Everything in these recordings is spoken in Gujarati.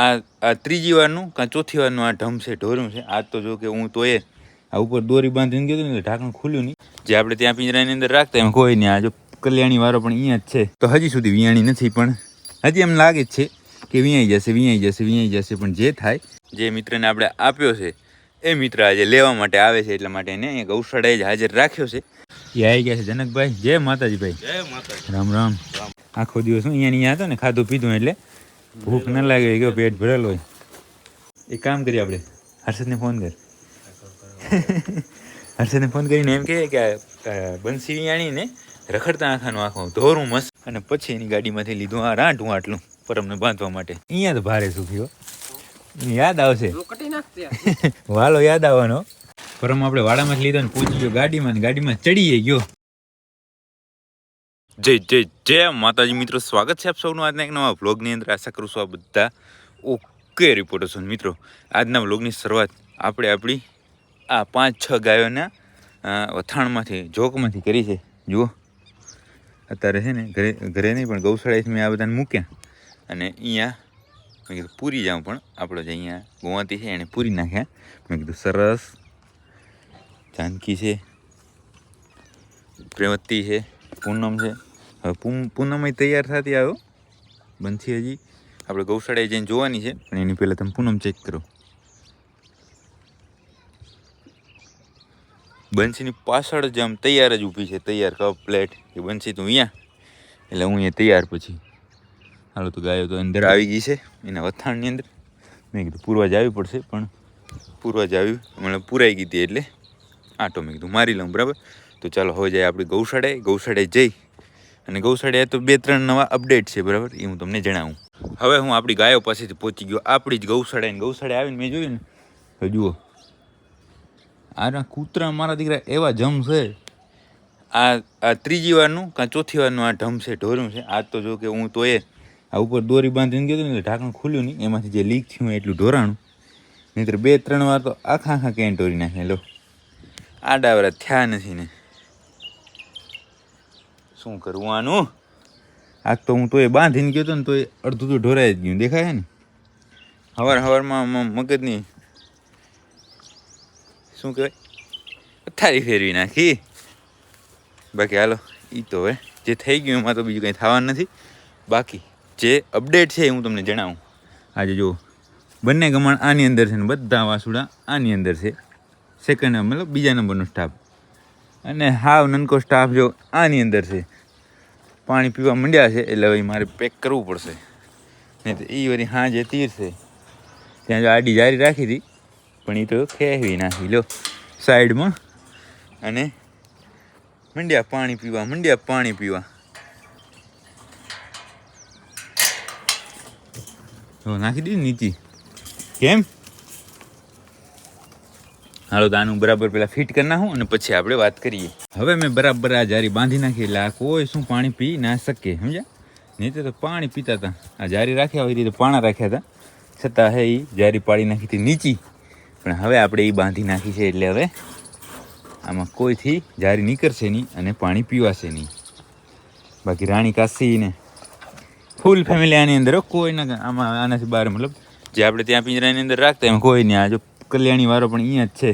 આ આ ત્રીજી વારનું કાં ચોથી વારનું આ ઢમ છે ઢોર્યું છે. આજ તો જો કે હું તો એ આ ઉપર દોરી બાંધીને ગયો ને ઢાંકણ ખુલ્યું નહીં. જે આપણે ત્યાં પિંજરાની અંદર રાખતા એમ કોઈ નહીં. આ જો કલ્યાણી વાળો પણ અહીંયા જ છે. તો હજી સુધી વિયાણી નથી પણ હજી એમ લાગે જ છે કે વિયાઈ જશે વિયાઈ જશે વિયાઈ જશે પણ જે થાય જે મિત્રને આપણે આપ્યો છે એ મિત્ર આજે લેવા માટે આવે છે એટલા માટે એને અહીંયા ગૌશાળાએ જ હાજર રાખ્યો છે. એ આવી ગયા છે જનકભાઈ. જય માતાજી ભાઈ. જય માતાજી. રામ રામ. આખો દિવસ હું અહીંયા અહીંયા હતો ને ખાધું પીધું એટલે ભૂખ ન લાગે ગયો પેટ ભરેલ હોય. એક કામ કરીએ આપણે. હર્ષદને ફોન કર. હર્ષદને ફોન કરીને એમ કહે કે બંસી વિયાણીને રખડતા આખાનું આંખો ધોરું મસ્ત. અને પછી એની ગાડીમાંથી લીધું આ રાંટું આટલું પરમને બાંધવા માટે. અહીંયા તો ભારે સુખ્યો યાદ આવશે. વાલો યાદ આવવાનો. પરમ આપણે વાડામાં લીધો ને પૂછી ગયો ગાડીમાં ગાડીમાં ચડીએ ગયો. જય જય જય. માતાજી મિત્રો, સ્વાગત છે આપ સૌનું આજના એક નવા વ્લોગની અંદર. આશા કરું છું આ બધા ઓકે રિપોર્ટર છો મિત્રો. આજના વ્લોગની શરૂઆત આપણે આપણી આ પાંચ, છ ગાયોના વથાણમાંથી જોકમાંથી કરી છે. જુઓ. અત્યારે છે ને ઘરે ઘરે નહીં, પણ ગૌશાળાએથી મેં આ બધાને મૂક્યા. અને અહીંયા મેં કીધું પૂરી જાઉં, પણ આપણો જે અહીંયા ગોવાતી છે એણે પૂરી નાખ્યા. મેં કીધું સરસ. જાનકી છે. પ્રેમતી છે. પૂનમ છે. પૂનમ તૈયાર થતી આવ્યો બનથી હજી. આપણે ગૌશાળાએ જઈને જોવાની છે. પણ એની પહેલાં તમે પૂનમ ચેક કરો. બંસીની પાછળ જ આમ તૈયાર જ ઊભી છે. તૈયાર કપ, પ્લેટ, એ બંસી તું અહીંયા. એટલે હું અહીંયા તૈયાર પછી. હાલો તો ગાયો તો અંદર આવી ગઈ છે. એના વથાણની અંદર. મેં કીધું પૂરવા જ આવી પડશે, પણ પૂરવા જ આવી મને પૂરાઈ ગઈ હતી એટલે. આટો મેં કીધું, મારી લઉં, બરાબર? તો ચાલો, હવે જાય આપણી ગૌશાળાએ. ગૌશાળાએ જઈ અને ગૌશાળાએ તો બે, ત્રણ નવા અપડેટ છે, બરાબર? એ હું તમને જણાવું. હવે હું આપણી ગાયો પાસેથી પહોંચી ગયો. આપણી જ ગૌશાળાએ ને ગૌશાળાએ આવીને મેં જોયું ને. જુઓ. આના કૂતરા મારા દીકરા એવા જમ છે. આ આ ત્રીજી વારનું કાં ચોથી વારનું આ ઢમ છે ઢોર્યું છે. આજ તો જો કે હું તો એ આ ઉપર દોરી બાંધીને ગયો ને ઢાંકણ ખુલ્યું નહીં. એમાંથી જે લીક થયું એટલું ઢોરાણું. નહીંતર બે, ત્રણ વાર તો આખા આખા કેન ઢોરી નાખે. લો. આ ડાવરા થયા નથી ને. શું કરવું આનું આજ તો હું તો એ બાંધીને ગયો હતો ને તો એ અડધું તો ઢોરાઈ જ ગયું. દેખાય ને? હવાર હવારમાં મગજની શું કહેવાય? અથારી ફેરવી નાખી. બાકી હાલો એ તો હવે જે થઈ ગયું એમાં તો બીજું કંઈ થવાનું નથી. બાકી જે અપડેટ છે એ હું તમને જણાવું. આજે જો બંને ગમણ આની અંદર છે ને બધા વાસુડા આની અંદર છે. સેકન્ડ મતલબ બીજા નંબરનો સ્ટાફ અને હાવ નનકો સ્ટાફ જો આની અંદર છે. પાણી પીવા માંડ્યા છે, એટલે હવે મારે પેક કરવું પડશે. નહીં તો એ વળી હાજે તીર છે. ત્યાં જો આડી જારી રાખી હતી, પણ એ તો ખેવી નાખી. લો, સાઈડમાં. અને મંડ્યા પાણી પીવા, મંડ્યા પાણી પીવા. નાખી દીધી નીચી. કેમ? હાલો તો આનું બરાબર પેલા ફિટ કરી નાખું અને પછી આપણે વાત કરીએ. હવે મેં બરાબર આ જારી બાંધી નાખી એટલે આ કોઈ શું પાણી પી ના શકે, સમજ્યા? નહીં તો પાણી પીતા હતા. આ જારી રાખ્યા હોય રીતે પાણા રાખ્યા હતા. છતાં હે એ જારી પાડી નાખી હતી નીચી. પણ હવે આપણે એ બાંધી નાખી છે એટલે હવે આમાં કોઈથી જારી નીકળશે નહીં અને પાણી પીવાશે નહીં. બાકી રાણી કાશી ને ફૂલ ફેમિલી આની અંદર કોઈ ના આમાં આનાથી બહાર મતલબ જે આપણે ત્યાં પિંજરાની અંદર રાખતા એમાં કોઈ નહીં. આ જો કલ્યાણી વાળો પણ અહીંયા જ છે.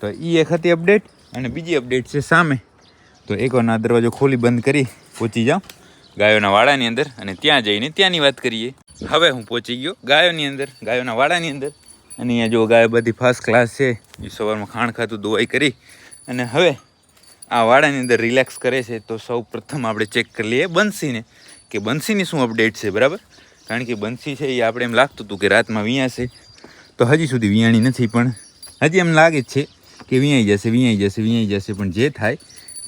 તો એ એક હતી અપડેટ અને બીજી અપડેટ છે સામે. તો એકવારના દરવાજો ખોલી બંધ કરી પહોંચી જાઉં ગાયોના વાડાની અંદર અને ત્યાં જઈને ત્યાંની વાત કરીએ. હવે હું પહોંચી ગયો ગાયોની અંદર, ગાયોના વાડાની અંદર. અને અહીંયા જો ગાયો બધી ફર્સ્ટ ક્લાસ છે. એ સવારમાં ખાણ ખાતું દોવાઈ કરી. અને હવે આ વાડાની અંદર રિલેક્સ કરે છે તો સૌ પ્રથમ આપણે ચેક કરી લઈએ બંસીને કે બંસીની શું અપડેટ છે, બરાબર? કારણ કે બંસી છે એ આપણે એમ લાગતું હતું કે રાતમાં વિયાશે તો હજી સુધી વિયાણી નથી, પણ હજી એમ લાગે જ છે કે વિયાઈ જશે વિયાઈ જશે વિયાઈ જશે, પણ જે થાય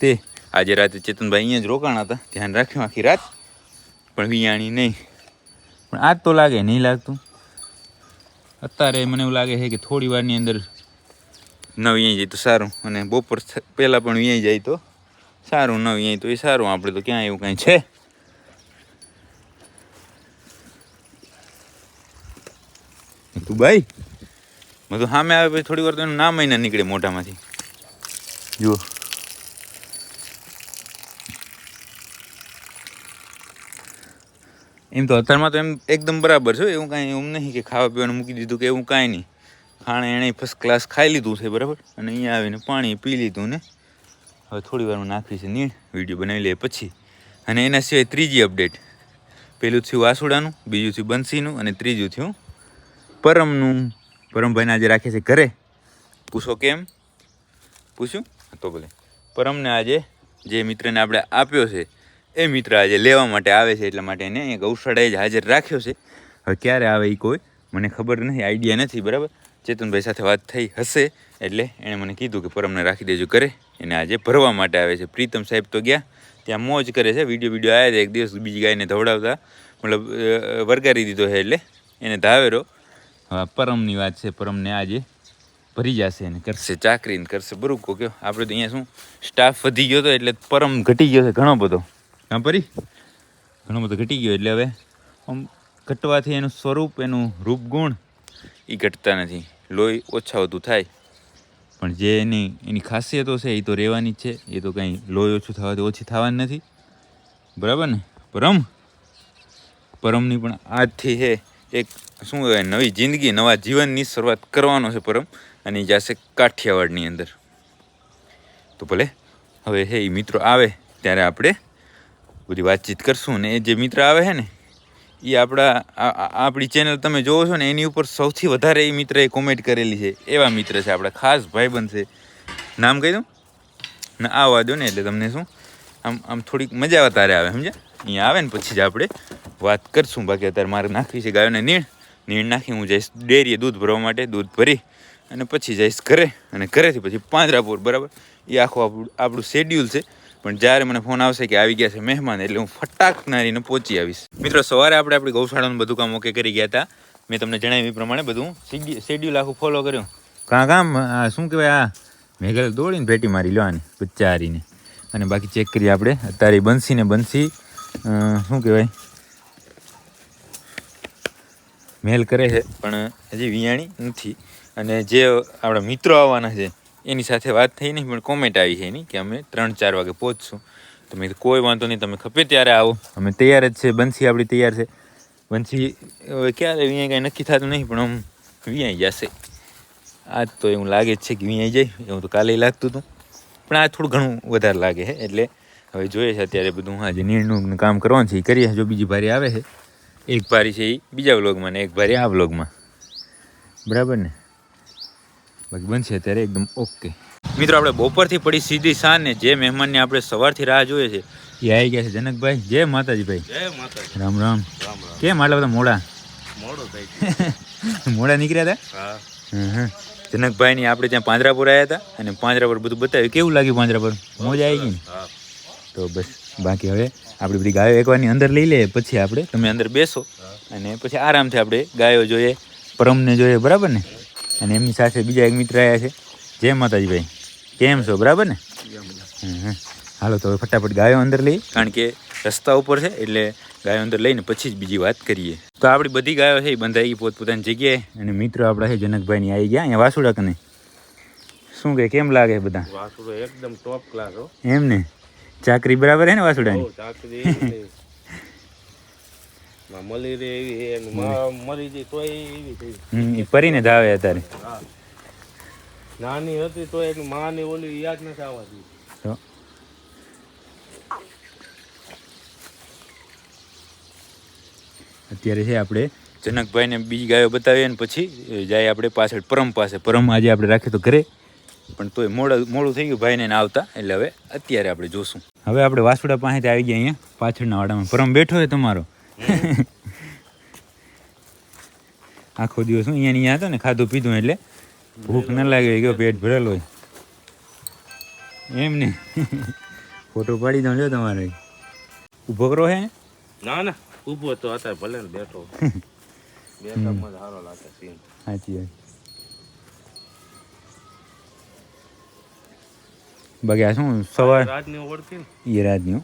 તે આજે રાતે ચેતનભાઈ અહીંયા જ રોકાણા હતા. ધ્યાન રાખ્યું આખી રાત. પણ વિયાણી નહીં. પણ આજ તો લાગે નહીં લાગતું. અત્યારે મને એવું લાગે છે કે થોડી વારની અંદર ન વિયાઈ જાય તો સારું. અને બપોર પહેલાં પણ વિયાઈ જાય તો સારું, ન વિયાઈ તો એ સારું. આપણે તો ક્યાં એવું કાંઈ છે? તું ભાઈ? બધું સામે આવે પછી થોડી વાર તો એનું નામ મહિના નીકળે મોઢામાંથી. જુઓ. એમ તો અત્યારમાં તો એમ એકદમ બરાબર છે એવું કાંઈ એવું નહીં કે ખાવા પીવાનું મૂકી દીધું કે એવું કાંઈ નહીં. ખાણે એણે ફર્સ્ટ ક્લાસ ખાઈ લીધું છે બરાબર? અને અહીંયા આવીને પાણી પી લીધું ને. હવે થોડી વારમાં નાખવી છે નીણ વીડિયો બનાવી લઈએ પછી. અને એના સિવાય ત્રીજી અપડેટ પેલું થયું વાસુડાનું બીજું થયું બંસીનું અને ત્રીજું થયું પરમનું, પરમભાઈને આજે રાખે છે ઘરે. પૂછો કેમ? પૂછ્યું? તો ભલે. પરમને આજે જે મિત્રને આપણે આપ્યો છે, એ મિત્ર આજે લેવા માટે આવે છે, એટલા માટે એને ગૌશાળાએ જ હાજર રાખ્યો છે. હવે ક્યારે આવે એ કોઈ? મને ખબર નથી, આઈડિયા નથી, બરાબર? ચેતનભાઈ સાથે વાત થઈ હશે, એટલે એણે મને કીધું કે પરમને રાખી દેજો કરે એને આજે ભરવા માટે આવે છે. પ્રીતમ સાહેબ તો ગયા, ત્યાં મોજ કરે છે. વીડિયો વીડિયો આવ્યા હતા, એક દિવસ બીજી ગાયને ધવડાવતા. મતલબ વરગારી દીધો છે, એટલે એને ધાવેરો હવે પરમની વાત છે પરમને આજે ભરી જશે અને કરશે. ચાકરી ને કરશે કહો કયો આપણે તો અહીંયા શું સ્ટાફ વધી ગયો હતો એટલે પરમ ઘટી ગયો છે ઘણો બધો. હા પરી? ઘણો બધો ઘટી ગયો એટલે હવે આમ ઘટવાથી એનું સ્વરૂપ એનું રૂપગુણ એ ઘટતા નથી. લોહી ઓછા વધુ થાય. પણ જે એની એની ખાસિયતો છે એ તો રહેવાની જ છે. એ તો કંઈ લોહી ઓછું થવાથી ઓછી થવાની નથી. બરાબર ને? પરમ? પરમની પણ આજથી છે એક શું કહેવાય, નવી જિંદગી, નવા જીવનની શરૂઆત કરવાનો છે પરમ, અને એ જશે કાઠિયાવાડની અંદર. તો ભલે, હવે હે એ મિત્રો આવે, ત્યારે આપણે બધી વાતચીત કરશું ને એ જે મિત્ર આવે છે ને એ આપણા આપણી ચેનલ તમે જોવો છો ને, એની ઉપર સૌથી વધારે એ મિત્રએ કોમેન્ટ કરેલી છે, એવા મિત્ર છે આપણા ખાસ ભાઈબંધ છે. નામ કહી દઉં? ને આવવા દો ને એટલે તમને શું, આમ આમ થોડીક મજા વધારે આવે, સમજ્યા? અહીંયા આવે ને પછી જ આપણે વાત કરશું, બાકી અત્યારે મારે નાખવી છે ગાયોને નીણ. નીણ નાખી હું જઈશ ડેરીએ દૂધ ભરવા માટે, દૂધ ભરી અને પછી જઈશ ઘરે. અને ઘરેથી પછી પાંજરાપુર, બરાબર? એ આખું આપણું આપણું શેડ્યુલ છે. પણ જ્યારે મને ફોન આવશે કે આવી ગયા છે મહેમાન, એટલે હું ફટાક નારીને પહોંચી આવીશ. મિત્રો, સવારે આપણે આપણી ગૌશાળાનું બધું કામ ઓકે કરી ગયા હતા. મેં તમને જણાવ્યું એ પ્રમાણે બધું. શેડ્યુલ આખું ફોલો કર્યું. કાં કામ શું કહેવાય, આ મેઘલ દોડીને ભેટી મારી લો આને, બચ્ચારીને. અને બાકી ચેક કરીએ આપણે. અત્યારે બંસી ને બંસી શું કહેવાય? મેલ કરે છે, પણ હજી વિયાણી નથી. અને જે આપણા મિત્રો આવવાના છે, એની સાથે વાત થઈ નહીં, પણ કોમેન્ટ આવી છે એની કે અમે ત્રણ ચાર વાગે પહોંચશું. તો મેં કોઈ વાંધો નહીં, તમે ખપે ત્યારે આવો. અમે તૈયાર જ છે, બંસી આપણી તૈયાર છે. બંસી હવે ક્યારે વિયાય કાંઈ નક્કી થતું નહીં, પણ આમ વિયાઈ જશે. આજ તો એવું લાગે જ છે કે વિયાઈ જાય, એવું તો કાલે લાગતું હતું. પણ આ થોડું ઘણું વધારે લાગે છે, એટલે હવે જોઈએ છે અત્યારે બધું હા જે નિર્ણયનું કામ કરવાનું છે, એ કરીએ, જો બીજી ભારી આવે છે. એક ભારી છે એ બીજા વ્લોગમાં ને એક ભારી આ વ્લોગમાં. બરાબર ને? બાકી બનશે અત્યારે એકદમ ઓકે. મિત્રો આપણે બપોરથી પડી સીધી સાંજ ને જે મહેમાનને આપણે સવારથી રાહ જોઈએ છે એ આવી ગયા છે જનકભાઈ. જય માતાજીભાઈ. જય માતાજી. રામ રામ. કેમ આટલા બધા મોડા? મોડો થઈ મોડા નીકળ્યા હતા? હા. હમ. જનકભાઈની આપણે ત્યાં પાંજરાપુર આવ્યા હતા અને પાંજરાપુર બધું બતાવ્યું. કેવું લાગ્યું પાંજરાપુર? મોજ આવી ગઈ ને? તો બસ બાકી હવે આપણી બધી ગાયો એકવારની અંદર લઈ લઈએ પછી આપણે તમે અંદર બેસો અને પછી આરામથી આપણે ગાયો જોઈએ પરમને જોઈએ બરાબર ને? અને એમની સાથે બીજા એક મિત્ર આવ્યા છે જય માતાજીભાઈ. કેમ છો બરાબર ને. હાલો તો હવે ફટાફટ ગાયો અંદર લઈએ કારણ કે રસ્તા ઉપર છે એટલે ગાયો અંદર લઈને પછી જ બીજી વાત કરીએ. તો આપણી બધી ગાયો છે એ બંધાઈ ગઈ પોતપોતાની જગ્યાએ. અને મિત્રો આપણા છે જનકભાઈની આવી ગયા અહીંયા વાસુડા કને. શું કે કેમ લાગે બધા? વાસુડો એકદમ ટોપ ક્લાસ હો. એમ ને? ચાકરી બરાબર હે ને વાસુડાની? ચાકરી મળી રે એવી મરી જાય તોય એવી થઈ પરીને ધાવે અત્યારે. નાની હતી તો એની માની ઓલી યાદ નથી આવતી. અત્યારે છે આપણે જનકભાઈને બીજી ગાયો બતાવીએ ને પછી જાય આપણે પાછળ પરમ પાસે. પરમ આજે આપણે રાખીએ તો ઘરે. પણ તોય મોડું મોડું થઈ ગયું ભાઈને આવતા. એટલે હવે અત્યારે આપણે જોશું. હવે આપણે વાસુડા પાસેથી આવી ગયા અહીંયા પાછળના વાડામાં. પરમ બેઠો છે તમારો. આખો દિવસ હું અહીંયા અહીંયા હતો ને ખાધું પીધું એટલે ભૂખ ન લાગે ગયો પેટ ભરેલો હોય. એમ ને. ફોટો પાડી દઉં જો તમારે. ઊભો કરો હે. ના ના. ઊભો તો અત્યારે ભલે ને બેઠો. બેઠામાં જ સારો લાગે સીન. સાચી વાત. બાકી આ શું સવાર? એ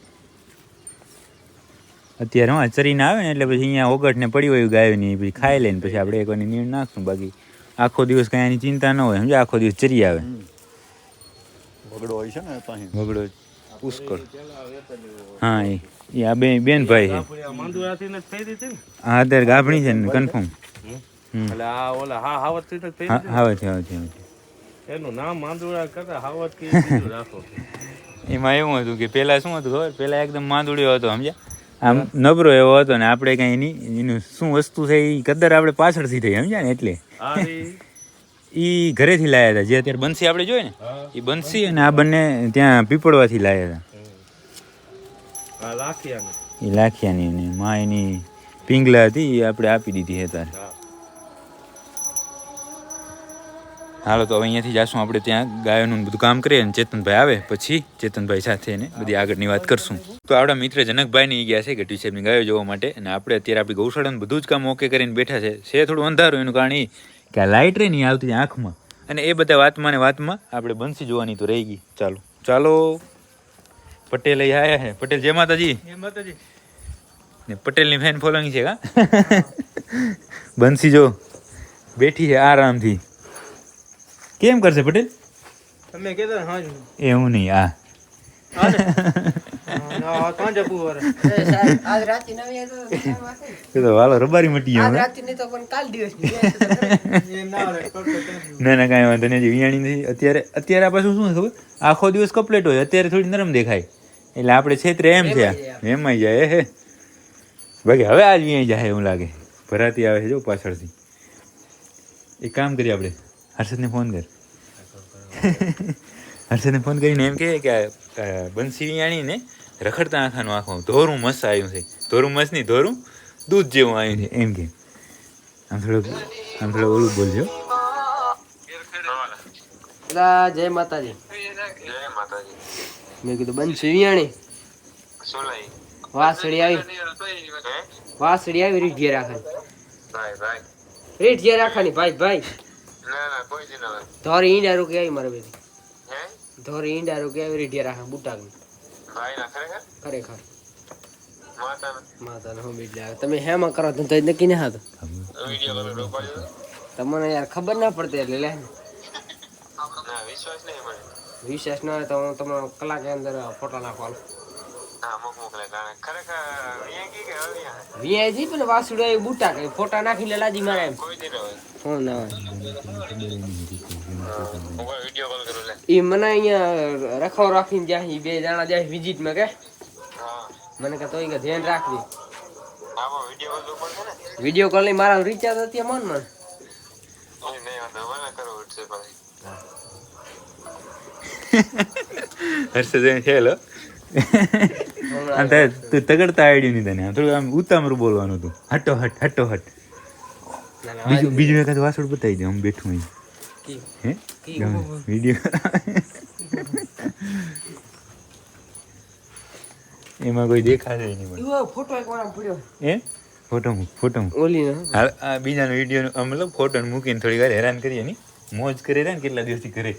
અત્યારે હા ચરીને આવે ને એટલે પછી અહીંયા ઓગટને પડી હોય ગાયોની પછી ખાઈ લઈને પછી આપણે એક વાર નીણ નાખશું બાકી. આખો દિવસ કાંઈ એની ચિંતા ન હોય સમજે? આખો દિવસ ચરી આવે. વગડો હોય છે ને પાછી વગડો પુષ્કળ. હા એ એ આ બે બેન ભાઈ છે. આ અત્યારે ગાભણી છે ને કન્ફર્મ હા આ ઓલા હા હાવતથી ને? થઈ હા એનું નામ માંદુડા કરતા હાવત કે રાખો. એમાં એવું હતું કે પેલા શું હતું ખબર? પેલા એકદમ માંદુડિયો હતો સમજ્યા? આમ નબરો એવો હતો ને આપણે કઈ એની એનું શું વસ્તુ છે એ કદર આપણે પાછળથી થઈ સમજ્યા ને એટલે? એ ઘરેથી લાયા હતા જે અત્યારે બંસી આપણે જોઈએ ને એ બંસી અને આ બંને ત્યાં પીપળવાથી લાયા હતા. એ લાખિયાની. ને મા એની પિંગલા હતી એ આપણે આપી દીધી હતા હાલો તો હવે અહીંયાથી જઈશું આપણે ત્યાં ગાયોનું બધું કામ કરીએ અને ચેતનભાઈ આવે પછી ચેતનભાઈ સાથે એને બધી આગળની વાત કરશું. તો આપણા મિત્ર જનકભાઈ ની ગયા છે ગઢવી સાહેબની ગાયો જોવા માટે અને આપણે અત્યારે આપણી ગૌશાળાનું બધું જ કામ ઓકે કરીને બેઠા છે. છે થોડું અંધારું એનું કારણ એ કે આ લાઇટ રે નહીં આવતી આંખમાં. અને એ બધા વાતમાં ને વાતમાં આપણે બંસી જોવાની તો રહી ગઈ. ચાલો. ચાલો. પટેલ આયા છે. પટેલ જય માતાજી. ને પટેલની ફેન ફોલોઈંગ છે કા? બંસી જો. બેઠી છે આરામથી. કેમ કરશે પટેલ? તમે કહેતા હા એવું નહીં તો વાલો રબારી મટી ગયો આજ હે. રાતે નહીં તો પણ કાલ દિવસની બે તો ખરે. એમ ના. ના ના કાંઈ વાંધો નહીં વિયાણી નથી. અત્યારે અત્યારે આ પાછું શું ખબર? આખો દિવસ કપલેટ હોય અત્યારે થોડી નરમ દેખાય. એટલે આપણે છેતરે એમ છે એમાંય જાય. એમાં જાય હે. બાકી હવે આજ વિયાઈ જાય એવું લાગે. ભરાતી આવે છે જો પાછળથી. એક કામ કરીએ આપણે. હર્ષદને ફોન કર. હર્ષદને ફોન કરીને એમ કહે કે બંસી વિયાણીને રખડતા આંખાનું આખું ધોરું મસ્ત આવ્યું છે. ધોરું મસ્ત નહીં ધોરું દૂધ જેવું આવ્યું છે. એમ કે આમ થોડુંક આમ થોડું ઓલું બોલજો. અલા, જય માતાજી. મેં કીધું બંધ વિયાણી વાસડી આવી. વાસળી આવી રીઢિયા રાખવાની. રીઢિયા રાખવાની ભાઈ ભાઈ. ધોરી ઈંડા રોકે આવી મારે બેટી ધોરી ઈંડા રોકે આવી રીઢિયા રાખે બુટાકની. ખરેખર? માતાને. હું બીજ લાવે તમે હેમાં કરો તો તઈ નક્કી ના હતો તમને યાર ખબર ના પડતી એટલે લે. વિશ્વાસ ના હોય તો હું તમને કલાક અંદર ફોટો નાખવાનો. વીઆઈજી વાસુડો એ બુટા કઈ ફોટા નાખીને લાજી મારે એમ. હું ના હોય. ઈ મને અહીંયા રખાવ રાખીને જાય બે જણા જાય વિઝિટમાં કે? મને કે તોય કે ધ્યાન રાખવી વીડિયો કોલ મારા રિચાર્જ અત્યારે મન? મન હર્ષદ છે લો આમ તારે તું તગડતા આવડ્યું નહીં તને. આમ થોડું આમ ઉતામરું બોલવાનું હતું. હટો હટ હટો હટ. બીજું બીજું એકાદ વાસણ બતાવી દે હું બેઠું અહીં. કી- હે? કી વીડિયો. એમાં કોઈ દેખાશે નહીં મને ફોટો એક વાર પડ્યો. એ ફોટો મૂક ફોટો મૂક. ઓલી ને? હાલ આ બીજાનો વીડિયો મતલબ ફોટો મૂકીને થોડી વાર હેરાન કરીએ ની મોજ કરી રહ્યા ને કેટલા દિવસથી કરે.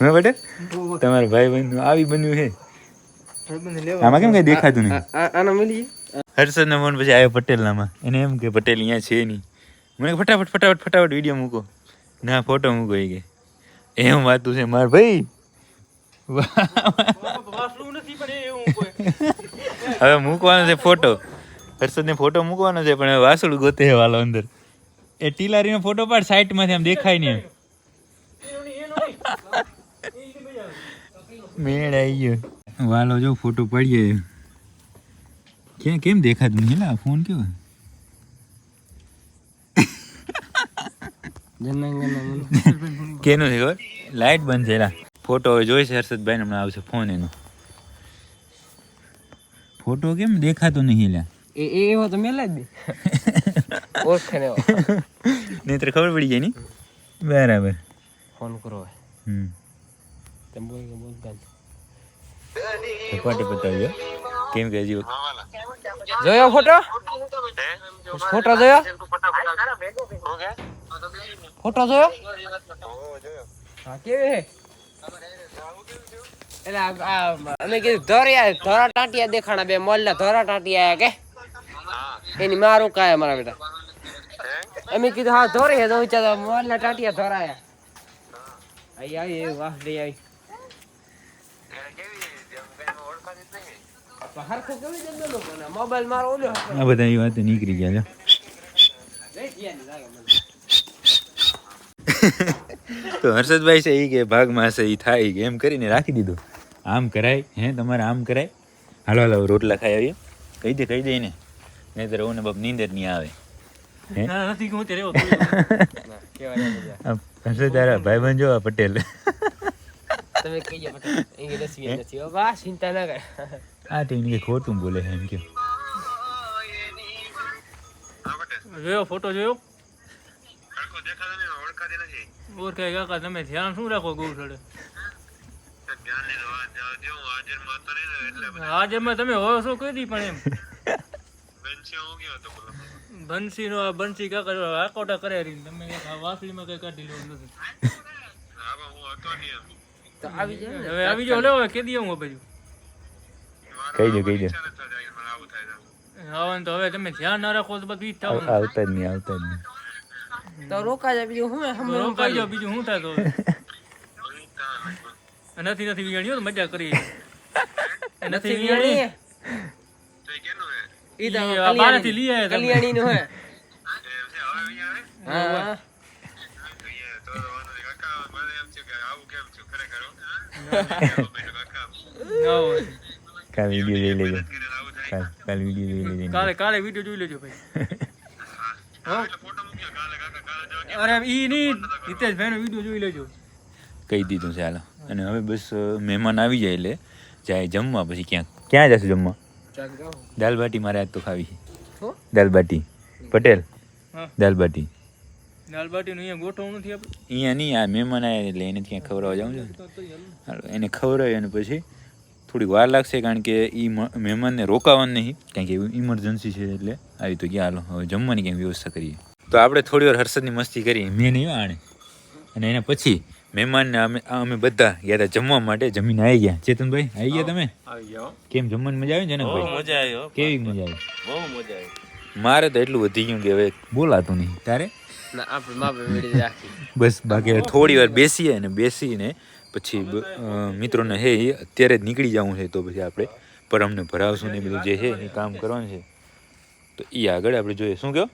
હા બેટા તમારા ભાઈ બંધ આવી બન્યું છે. આમાં કેમ કઈ દેખાતું નહીં? આના મળી હર્ષદ ને ફોન પછી આવ્યો પટેલનામાં. એને એમ કે પટેલ અહીંયા છે નહીં. મને ફટાફટ ફટાફટ ફટાફટ વીડિયો મૂકો. ના ફોટો મૂકો એ કે. એમ વાતું છે માર ભાઈ. હવે મૂકવાનો છે ફોટો. હર્ષદને ફોટો મૂકવાનો છે પણ વાસુડ ગોતે વાલો અંદર. એ ટીલારીનો ફોટો પાડ સાઈડમાંથી આમ દેખાય નહીં. મેળ આવી ગયો. વાલો જો ફોટો પાડીએ. ક્યાં કેમ દેખાતું નહીં? લા ફોન કેવો? કેનું છે ખબર? લાઈટ બંધ છે ફોટો હવે જોઈશે હર્ષદભાઈ હમણાં આવશે ફોન એનો. ફોટો કેમ દેખાતો નહીં લા એ એ એવો તો મેલા જ દે. ઓળખે ને એવો. ખબર પડી જાય ની બરાબર. ફોન કરો તેમ બોલ કે બોલતા જ. સપાટી કેમ કે હજી જોયો ફોટો? ફોટો જોયો? ફોટો જોયો? હા કેવી એટલે અમે કીધું ધોરિયા ધોરા ટાંટિયા દેખાણા બે મોલના ધોરા ટાંટિયા આયા કે? એની મારું કાય મારા બેટા. અમે કીધું હા ધોરી હે તો વિચાર મોલના ટાંટિયા ધોરાયા અહીં આવી એ વાહ ન બને મોબાઈલ મારો ઓલો આ બધા એ વાત નીકળી ગયા. તો હર્ષદભાઈ છે એ કે ભાગમાં છે એ થાય કે એમ કરીને રાખી દીધું આમ કરાય હે તમારે આમ કરાય હાલો હાલો રોટલા ખાઈ આવીએ કહી દે કહી દે ને નહીં તો રહું ને બાપ નીંદર નહીં આવે હે નથી હું તે રહેવો આ તારા ભાઈબંધ જો પટેલ. તમે કહીએ પટેલ. એ નથી હો બા ચિંતા ના કર. આ ટીમ કે ખોટું બોલે છે એમ કે. જોયો ફોટો જોયો? ઓળખાય કાકા તમે ધ્યાન શું રાખો ગૌ ગૌશાળે હાજરમાં તમે હો શું કહી દી પણ એમ. બંસી નો બંસી કાકા આકોટા કરે રહી તમે વાસળીમાં કઈ કાઢી લેવું નથી. આવી જાય હવે આવી જાવ લેવો કે દી હું બાજુ. કહી દે કહી દે. આવવાનું તો હવે તમે ધ્યાન ના રાખો તો બધું થાવ જ આવતા જ નહીં આવતા જ નહીં. તો રોકા જાય બીજું હું હમ રોકાઈ જાઓ બીજું શું થાય તો નથી નથી વિયાણ્યો તો મજા કરી નથી વિયાણી ઈ તો ઈ લઈ આયા કલ્યાણી નું હે. હા. કાલ વીડિયો જોઈ લેજો. કાલ કાલ જોઈ લેજો. કાલે કાલે વીડિયો જોઈ લેજો ભાઈ. અરે ઈ નહીં. હિતેશભાઈ નો વીડિયો જોઈ લેજો. કહી દીધું છે હાલ. અને હવે બસ મહેમાન આવી જાય એટલે જાય જમવા પછી ક્યાં ક્યાં જશે જમવા. દાલ બાટી મારે આજ તો ખાવી છે. દાલ બાટી પટેલ. દાલ બાટી દાલ બાટી અહીંયા ગોઠવણું નથી આપણે અહીંયા નહીં આ મહેમાન આવ્યા એટલે એને ત્યાં ખવડાવવા જાઉં છું. હાલો. એને ખવડાવી અને પછી થોડીક વાર લાગશે કારણ કે એ મહેમાનને રોકાવાનું નહીં. કારણ કે ઇમરજન્સી છે એટલે આવી તો ગયા. હાલો હવે જમવાની કંઈક વ્યવસ્થા કરીએ. તો આપણે થોડી વાર હર્ષદની મસ્તી કરી મેં નહીં આણે. અને એના પછી મહેમાનને અમે અમે બધા ગયા જમવા માટે જમીને આવી ગયા. ચેતનભાઈ આવી ગયા તમે? આવી ગયા. કેમ જમવાની મજા આવી બહુ જનકભાઈ? મજા આવી કેવી મજા આવી? બહુ મજા આવી. મારે તો એટલું વધી ગયું કે હવે બોલાતું નહીં. તારે? ના બસ બાકી હવે થોડી વાર બેસીએ અને બેસીને પછી મિત્રોને હે એ અત્યારે જ નીકળી જવું છે તો પછી આપણે પરમને ભરાવશું ને બધું જે છે એ કામ કરવાનું છે. તો એ આગળ આપણે જોઈએ. શું કહો?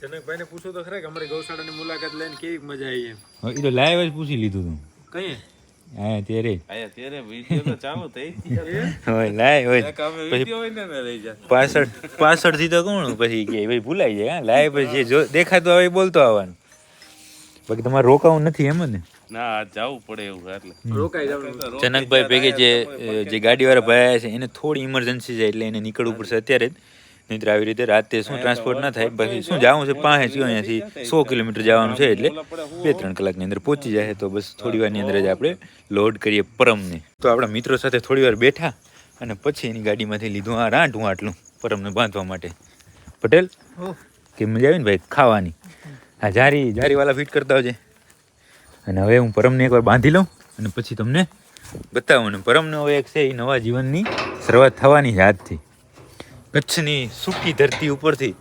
જનકભાઈને પૂછો તો ખરા કે અમારી ગૌશાળાની મુલાકાત લઈને કેવી મજા આવી એમ? એ તો લાઈવ જ પૂછી લીધું તું. કઈ? હા ત્યારે. આયા ત્યારે વીડિયો તો ચાલુ થઈ હોય લાઈવ હોય. એક અમે પછી વીડિયો હોય ને લઈ જા પાછળ પાછળથી તો કોણ પછી કે ભાઈ ભૂલાઈ જાય હા લાઈવ જે દેખાતો આવે એ બોલતો આવવાનું. બાકી તમારે રોકાવું નથી એમ જ ને ના જાવું પડે એવું એટલે. રોકાઈ જવાનું. જનકભાઈ ભેગે જે ગાડી જે ગાડીવાળા ભાઈ આવ્યા છે એને થોડી ઇમરજન્સી છે એટલે એને નીકળવું પડશે અત્યારે જ. નહીંતર આવી રીતે રાતે શું ટ્રાન્સપોર્ટ ના થાય પછી શું જવું છે પાસે છે અહીંયાથી સો કિલોમીટર જવાનું છે એટલે બે ત્રણ કલાકની અંદર પહોંચી જાય તો બસ થોડી વારની અંદર જ આપણે લોડ કરીએ પરમને. તો આપણા મિત્રો સાથે થોડી વાર બેઠા અને પછી એની ગાડીમાંથી લીધું આ રાંટું આટલું પરમને બાંધવા માટે. પટેલ કે મજા આવી ને ભાઈ ખાવાની? આ જારી જારીવાલા ફિટ કરતા હોય અને હવે હું પરમને એકવાર બાંધી લઉં અને પછી તમને બતાવું. અને પરમનો હવે એક છે એ નવા જીવનની શરૂઆત થવાની છે આજથી. કચ્છની સૂકી ધરતી ઉપરથી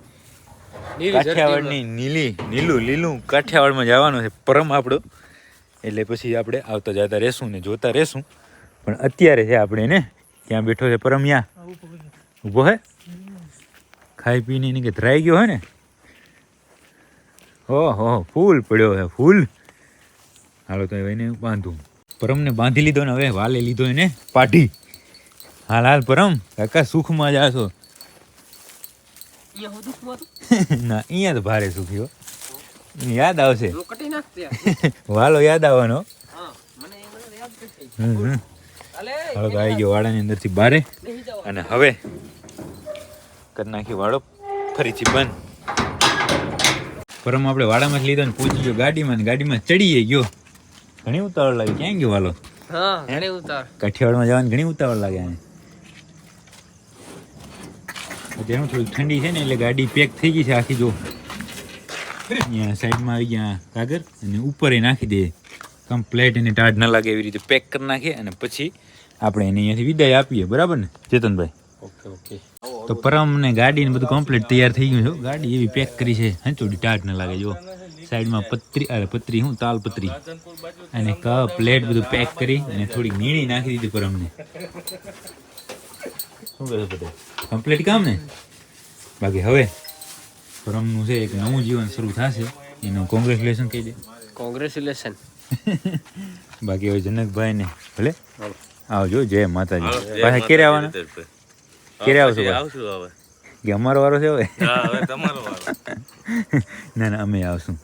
કાઠિયાવાડની નીલી નીલું લીલું કાઠિયાવાડમાં જવાનું છે પરમ આપણો. એટલે પછી આપણે આવતા જતા રહેશું ને જોતા રહેશું. પણ અત્યારે છે આપણે એને ત્યાં બેઠો છે પરમિયા ઊભો હે? ખાઈ પીને એને કે ધરાઈ ગયો હે ને? ઓહો ફૂલ પડ્યો હે ફૂલ. હાલો તો એને બાંધું. પરમને બાંધી લીધો ને હવે વાલે લીધો એને પાટી. હાલ હાલ પરમ કાકા સુખમાં જાશો અહીંયા હું દુખમાં હતું ના અહીંયા તો ભારે સુખ્યો યાદ આવશે. વાલો યાદ આવવાનો. હા મને એ મને યાદ નથી હમ, હમ. અલે હાલો તો આવી ગયો વાડાની અંદરથી બારે. નહીં અને હવે કરી નાખી વાળો ફરીથી બંધ. પરમ આપણે વાડામાં લીધો ને પૂછી ગયો ગાડીમાં ગાડીમાં ચડીએ ગયો. ઘણી ઉતાવળ લાગી. ક્યાં ગયો વાલો? હા ઘણી કાઠિયાવાડમાં જવાની ઘણી ઉતાવળ લાગે આને હું થોડી ઠંડી છે ને એટલે ગાડી પેક થઈ ગઈ છે આખી જો. અહીંયા સાઈડમાં આવી ગયા કાગર અને ઉપર એ નાખી દે. કમ્પ્લેટ એને ટાઢ ન લાગે એવી રીતે પેક કરી નાખીએ અને પછી આપણે એને અહીંયાથી વિદાય આપીએ. બરાબર ને ચેતનભાઈ? Okay okay. તો પરમ ને ગાડી ને બધું કમ્પ્લીટ તૈયાર થઈ ગયું છે ગાડી એવી પેક કરી છે. હે થોડી ટાઢ ન લાગે જો. સાઈડમાં પત્રી અરે પત્રી હું તાલ પત્રી અને કપ પ્લેટ બધું પેક કરી અને થોડી મીણી નાખી દીધી પરમને. શું કહે બધા? કમ્પ્લીટ કામ ને? બાકી હવે પરમનું છે એક નવું જીવન શરૂ થશે. એનું કોંગ્રેચ્યુલેશન કહી દે. કોંગ્રેચ્યુલેશન બાકી હવે જનકભાઈ ને ભલે આવજો જય માતાજી. પાછા ક્યારે આવવાના? ક્યારે આવશો આવશું હવે. કે અમારો વારો છે હવે? હા હવે તમારો વારો. ના ના અમે આવશું.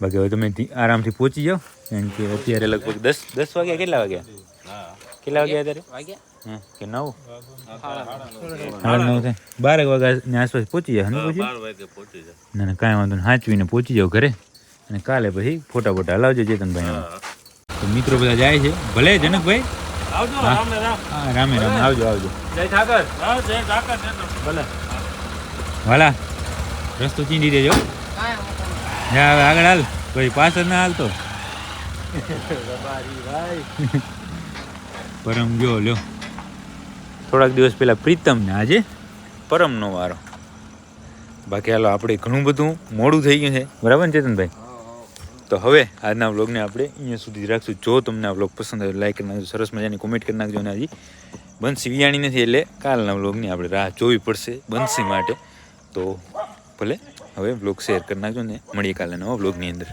બાકી હવે તમે આરામથી પહોંચી જાઓ. કારણ કે અત્યારે લગભગ દસ દસ વાગ્યા કેટલા વાગ્યા? કેટલા વાગ્યા અત્યારે? વાગ્યા? કે નવ? સાડા નવ. થાય બારેક વાગ્યાની આસપાસ પહોંચી જાય ને પહોંચી ના ના કાંઈ વાંધો નહીં. સાચવીને પહોંચી જાવ ઘરે અને કાલે પછી ફોટા ફોટા લાવજો ચેતનભાઈ. તો મિત્રો બધા જાય છે. ભલે જનકભાઈ? આવજો રામે. રામ રામે. રામ આવજો આવજો. જય ઠાકર. જય ઠાકર ભલે. વાલા રસ્તો ચીંડી દેજો. જા હવે આગળ હાલ. ભાઈ પાછળ ના હાલતો. પરમ ગયો લ્યો. થોડાક દિવસ પહેલાં પ્રીતમને આજે પરમનો વારો. બાકી હાલો, આપણે ઘણું બધું મોડું થઈ ગયું છે. બરાબર ને ચેતનભાઈ? તો હવે આજના વ્લોગને આપણે અહીંયા સુધી રાખશું. જો તમને આ વ્લોગ પસંદ આવે લાઈક કરી નાખજો સરસ મજાની કોમેન્ટ કરી નાખજો અને હજી. બંસી વિયાણી નથી એટલે કાલના વ્લોગની આપણે રાહ જોવી પડશે બંસી માટે. તો ભલે, હવે વ્લોગ શેર કરી નાખજો ને મળીએ કાલે નવા વ્લોગની અંદર.